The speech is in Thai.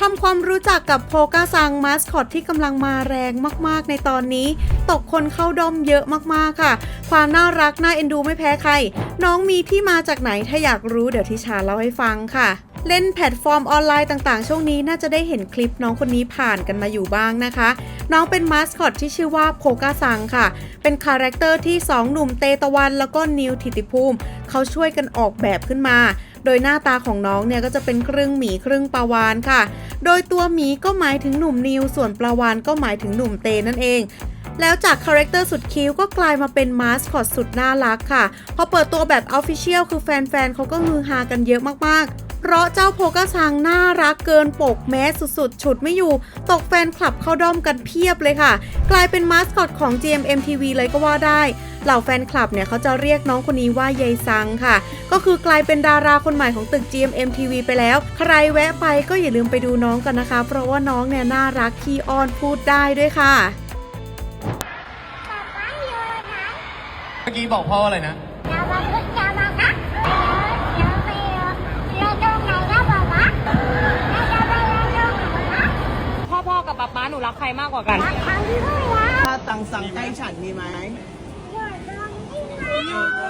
ทำความรู้จักกับโพกาซังมาสคอตที่กำลังมาแรงมาก ๆ ในตอนนี้ ตกคนเข้าด้อมเยอะมากๆค่ะ ความน่ารักน่าเอ็นดูไม่แพ้ใคร น้องมีที่มาจากไหนถ้าอยากรู้เดี๋ยวทิชาเล่าให้ฟังค่ะ เล่นแพลตฟอร์มออนไลน์ต่างๆ ช่วงนี้น่าจะได้เห็นคลิปน้องคนนี้ผ่านกันมาอยู่บ้างนะคะ น้องเป็นมาสคอตที่ชื่อว่าโพกาซังค่ะ เป็นคาแรคเตอร์ที่ 2 หนุ่มเตตะวันแล้วก็นิวทิติภูมิ เขาช่วยกันออกแบบขึ้นมา โดยหน้าตาของน้องเนี่ยก็จะเป็นครึ่งหมีครึ่งปลาวานค่ะ โดยตัวหมีก็หมายถึงหนุ่มนิว ส่วนปลาวานก็หมายถึงหนุ่มเตนั่นเองแล้วจากคาแรคเตอร์สุดคิ้วก็กลายมาเป็นมาสคอตสุดน่ารักค่ะ พอเปิดตัวแบบออฟฟิเชียลคือแฟนๆเขาก็ฮือฮากันเยอะมากๆ เพราะเจ้าโพกาซังน่ารักเกินปกแม้สุดๆ ฉุดไม่อยู่ ตกแฟนคลับเข้าด้อมกันเพียบเลยค่ะ กลายเป็นมาสคอตของ GMMTV เลยก็ว่าได้ เหล่าแฟนคลับเนี่ยเขาจะเรียกน้องคนนี้ว่ายายซังค่ะ ก็คือกลายเป็นดาราคนใหม่ของตึก GMMTV ไปแล้ว ใครแวะไปก็อย่าลืมไปดูน้องกันนะคะ เพราะว่าน้องเนี่ยน่ารักขี้อ้อนพูดได้ด้วยค่ะเมื่อกี้บอกพ่อว่าอะไรนะ รักใครมากกว่ากัน ถ้าตังสั่งให้ฉันมีไหม อย่